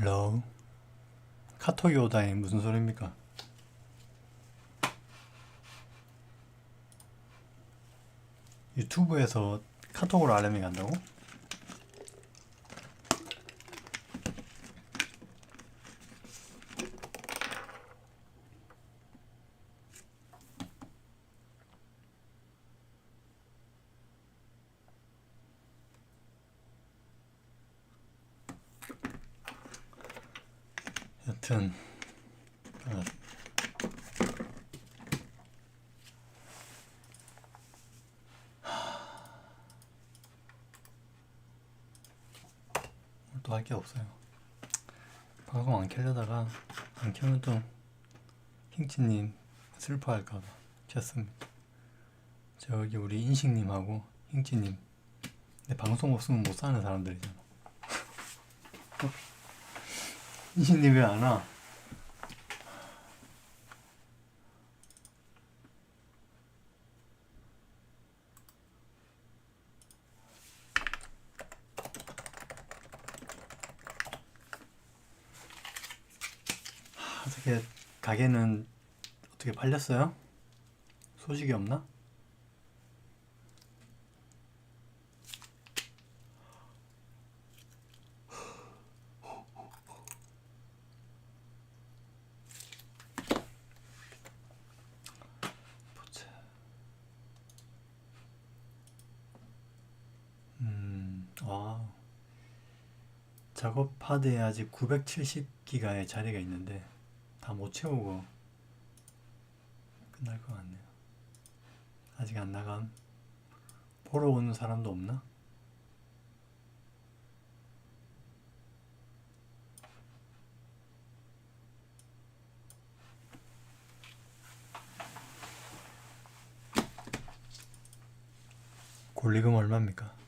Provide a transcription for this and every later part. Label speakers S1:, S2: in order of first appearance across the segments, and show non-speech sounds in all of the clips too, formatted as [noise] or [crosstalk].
S1: 헬로 카톡이 오다니 무슨 소리입니까? 유튜브에서 카톡으로 알림이 간다고? 여튼 아, 또 할 게 없어요. 방송 안 켜려다가 안 켜면 또 킹치님 슬퍼할까봐 켰습니다. 저기 우리 인식님하고 킹치님 근데 방송 없으면 못 사는 사람들이잖아. 인식님 왜안 와? 하, 어떻게 가게는 어떻게 팔렸어요? 소식이 없나? 보자. 음, 와. 작업 하드에 아직 970기가의 자리가 있는데 다 못 채우고 끝날 것 같네요. 아직 안 나감. 보러 오는 사람도 없나? 권리금 얼마입니까?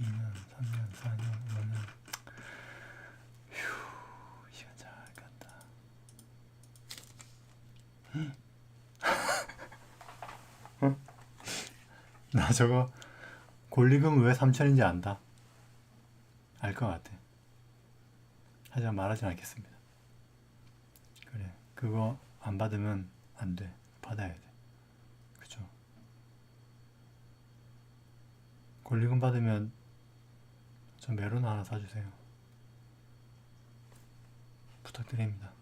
S1: 2년, 3년, 4년, 5년. 휴, 시간 잘 간다. 응? 나 저거 권리금 왜 3천인지 안다. 알 것 같아. 하지만 말하진 않겠습니다. 그래, 그거 안 받으면 안 돼. 받아야 돼. 그죠? 권리금 받으면 저 메론 하나 사주세요. 부탁드립니다.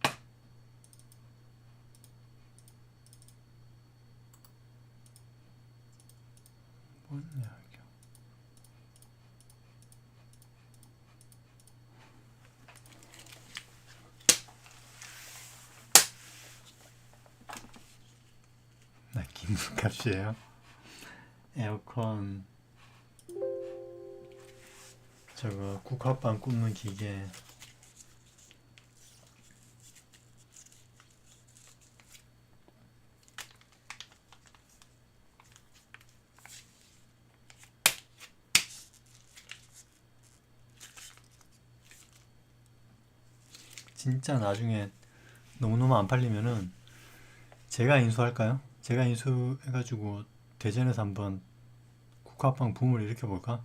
S1: 뭐냐 이게. 나 김값이에요. 에어컨 저거 국화빵 굽는 기계 진짜 나중에 너무너무 안 팔리면은 제가 인수할까요? 제가 인수해가지고 대전에서 한번 국화빵 붐을 일으켜볼까?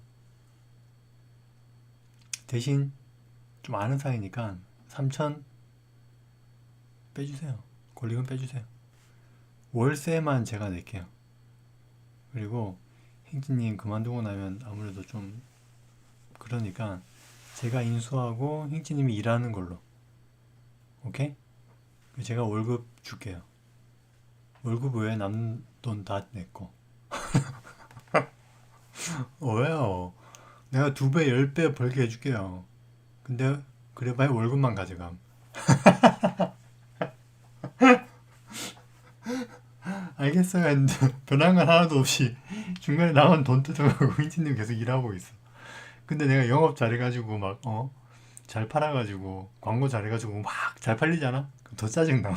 S1: 대신 좀 아는 사이니까 3천 빼주세요. 권리금 빼주세요. 월세만 제가 낼게요. 그리고 행진님 그만두고 나면 아무래도 좀 그러니까 제가 인수하고 행진님이 일하는 걸로. 오케이? 제가 월급 줄게요. 월급 외에 남는 돈 다 냈고. [laughs] 왜요? 내가 두 배, 열 배 벌게 해줄게요. 근데 그래봐야 월급만 가져감. [laughs] 알겠어요 했는데 변한 건 하나도 없이 중간에 나만 돈 뜯어가고 [laughs] 인지님 계속 일하고 있어. 근데 내가 영업 잘해가지고 막 어? 잘 팔아가지고 광고 잘해가지고 막 잘 팔리잖아? 그럼 더 짜증나.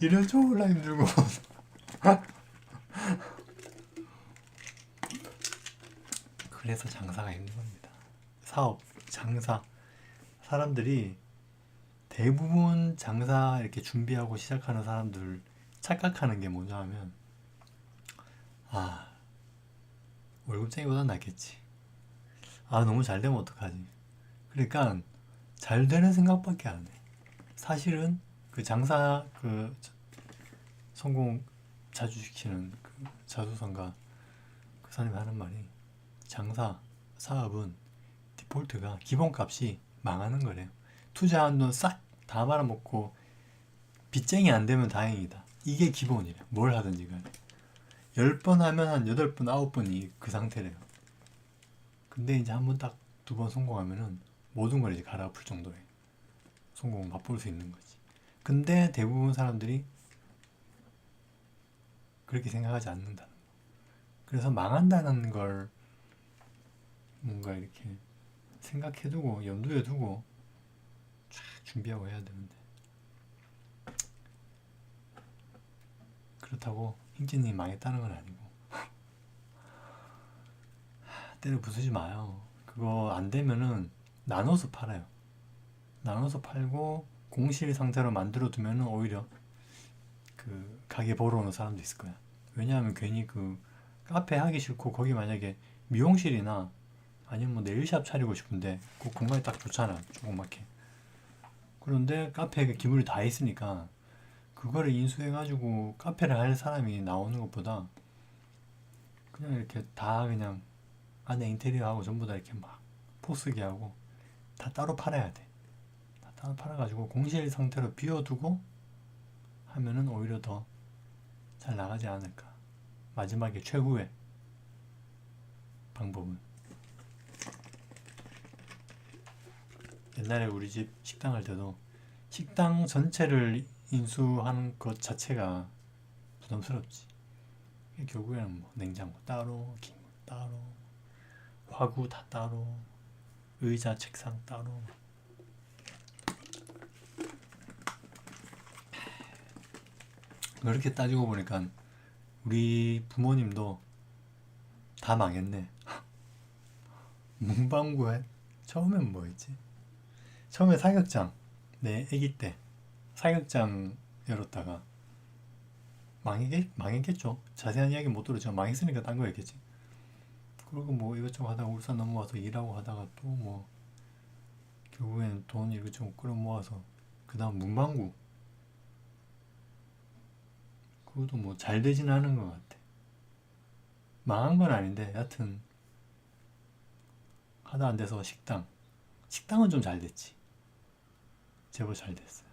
S1: 일은 졸라 힘들고 그래서 장사가 힘든 겁니다. 사업, 장사. 사람들이 대부분 장사 이렇게 준비하고 시작하는 사람들 착각하는 게 뭐냐 하면 아 월급쟁이보다 낫겠지 아 너무 잘 되면 어떡하지 그러니까 잘 되는 생각밖에 안 해 사실은 그 장사 그 자- 성공 자주 시키는 그 자수성가 그 사람이 하는 말이 장사 사업은 디폴트가 기본값이 망하는 거래요 투자한 돈 싹 다 말아먹고 빚쟁이 안 되면 다행이다. 이게 기본이래. 뭘 하든지 간에. 10번 하면 한 8번, 9번이 그 상태래요. 근데 이제 한 번 딱 두 번 성공하면은 모든 걸 이제 갈아엎을 정도의 성공을 맛볼 수 있는 거지. 근데 대부분 사람들이 그렇게 생각하지 않는다는 거. 그래서 망한다는 걸 뭔가 이렇게 생각해두고 염두에 두고 쫙 준비하고 해야 되는데 그렇다고 흰진이 망했다는 건 아니고 [laughs] 때려 부수지 마요 그거 안 되면은 나눠서 팔아요. 나눠서 팔고 공실 상태로 만들어 두면은 오히려 그 가게 보러 오는 사람도 있을 거야. 왜냐하면 괜히 그 카페 하기 싫고 거기 만약에 미용실이나 아니면 뭐 네일샵 차리고 싶은데 그 공간이 딱 좋잖아 조그맣게. 그런데 카페에 기물이 다 있으니까 그거를 인수해가지고 카페를 할 사람이 나오는 것보다 그냥 이렇게 다 그냥 안에 인테리어하고 전부 다 이렇게 막 포스기 하고 다 따로 팔아야 돼. 다 따로 팔아가지고 공실 상태로 비워두고 하면은 오히려 더 잘 나가지 않을까. 마지막에 최후의 방법은 옛날에 우리 집 식당 할 때도 식당 전체를 인수하는 것 자체가 부담스럽지. 결국에는 뭐 냉장고 따로, 기물 따로, 화구 다 따로, 의자, 책상 따로. 그렇게 따지고 보니까 우리 부모님도 다 망했네. [laughs] 문방구에 처음엔 뭐였지? 처음에 사격장 내 아기 때 사격장 열었다가 망했겠, 망했겠죠. 자세한 이야기 못 들었지만 망했으니까 딴 거였겠지. 그리고 뭐 이것저것 하다가 울산 넘어와서 일하고 하다가 또 뭐 결국엔 돈 이것저것 끌어 모아서 그 다음 문방구 그것도 뭐 잘 되진 않은 것 같아. 망한 건 아닌데 여하튼 하다 안 돼서 식당 식당은 좀 잘 됐지. 제법 잘 됐어요.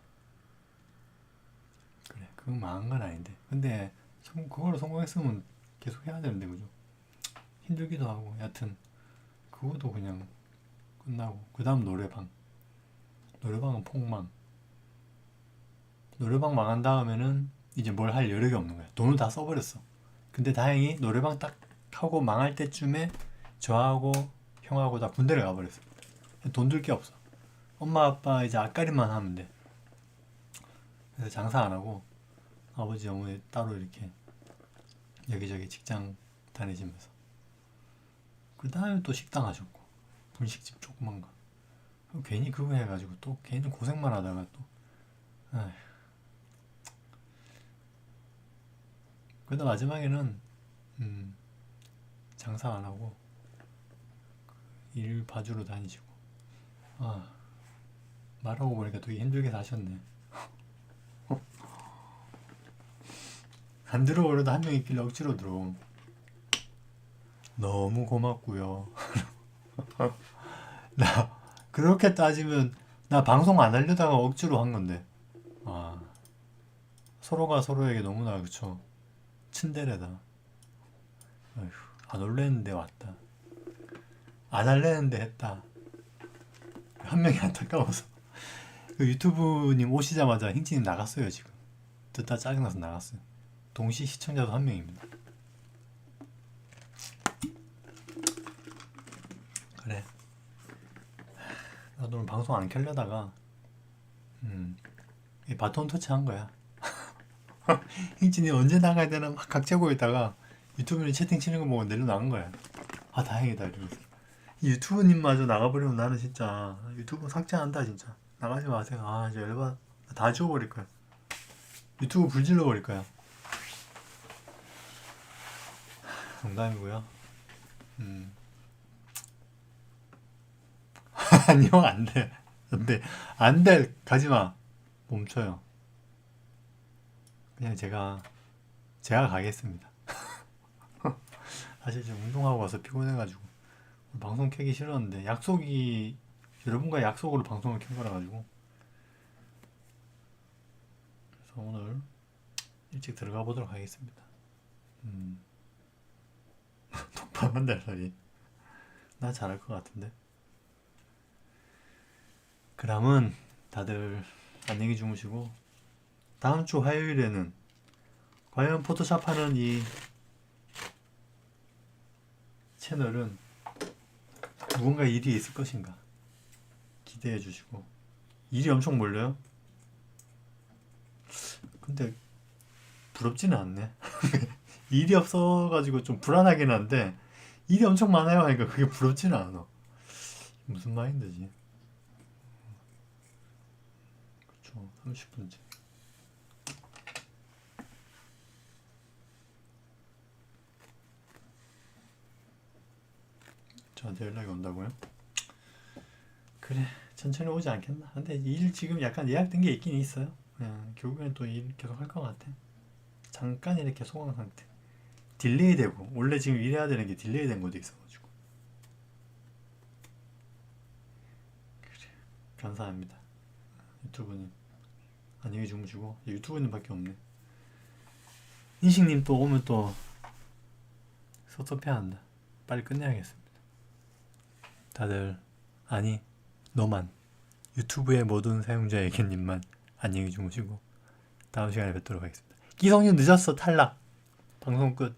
S1: 그래, 그건 망한 건 아닌데. 근데 성, 그걸로 성공했으면 계속 해야 되는데, 그죠? 힘들기도 하고, 여하튼 그것도 그냥 끝나고 그 다음 노래방. 노래방은 폭망. 노래방 망한 다음에는 이제 뭘 할 여력이 없는 거야. 돈을 다 써버렸어. 근데 다행히 노래방 딱 하고 망할 때쯤에 저하고 형하고 다 군대를 가버렸어. 돈 들 게 없어. 엄마 아빠 이제 앞가림만 하면 돼. 그래서 장사 안 하고 아버지 어머니 따로 이렇게 여기저기 직장 다니시면서 그 다음에 또 식당 하셨고 분식집 조그만 거 괜히 그거 해가지고 또 괜히 고생만 하다가 또 아휴. 그러다 마지막에는 음, 장사 안 하고 일 봐주러 다니시고 아 말하고 보니까 되게 힘들게 사셨네. 안 들어오려도 한 명 있길래 억지로 들어옴. 너무 고맙고요. [laughs] 나 그렇게 따지면 나 방송 안 하려다가 억지로 한 건데. 아 서로가 서로에게 너무나 그쵸. 친데레다. 아휴 안 올랬는데 왔다. 안 할래는데 했다. 한 명이 안타까워서. 그 유튜브님 오시자마자 흰진님 나갔어요 지금. 듣다 짜증나서 나갔어요. 동시 시청자도 한 명입니다. 그래. 나도 오늘 방송 안 켜려다가 음, 이 바톤 터치한 거야. [laughs] 행진이 언제 나가야 되나 막 각재고 있다가 유튜브님 채팅 치는 거 보고 내려나간 거야. 아 다행이다 이러면서. 유튜브님마저 나가버리면 나는 진짜 유튜브 삭제한다 진짜. 나가지 마세요. 아 이제 열받. 다 지워버릴 거야. 유튜브 불질러 버릴 거야. 농담이고요. 음. 아니요, 안 돼. 안 돼. 안 돼. 가지 마. 멈춰요. 그냥 제가, 제가 가겠습니다. [laughs] 사실 지금 운동하고 와서 피곤해가지고, 방송 켜기 싫었는데, 약속이, 여러분과 약속으로 방송을 켠 거라 가지고. 그래서 오늘 일찍 들어가 보도록 하겠습니다. 음. 똑바로 한달 살이. 나 잘할 것 같은데. 그러면 다들 안녕히 주무시고 다음 주 화요일에는 과연 포토샵 하는 이 채널은 누군가 일이 있을 것인가 기대해 주시고 일이 엄청 몰려요. 근데 부럽지는 않네. [laughs] 일이 없어가지고 좀 불안하긴 한데 일이 엄청 많아요 하니까 그게 부럽지는 않아. 무슨 마인드지? 그쵸 30분째. 저한테 연락이 온다고요? 그래 천천히 오지 않겠나? 근데 일 지금 약간 예약된 게 있긴 있어요. 그냥 결국엔 또 일 계속 할 것 같아. 잠깐 이렇게 소강 상태. 딜레이 되고 원래 지금 일해야 되는 게 딜레이 된 것도 있어가지고 그래 감사합니다 유튜브님 안녕히 주무시고 유튜브님밖에 없네. 인식님 또 오면 또 섭섭해한다. 빨리 끝내야겠습니다. 다들 아니 너만. 유튜브의 모든 사용자에게님만 안녕히 주무시고 다음 시간에 뵙도록 하겠습니다. 기성님 늦었어. 탈락. 방송 끝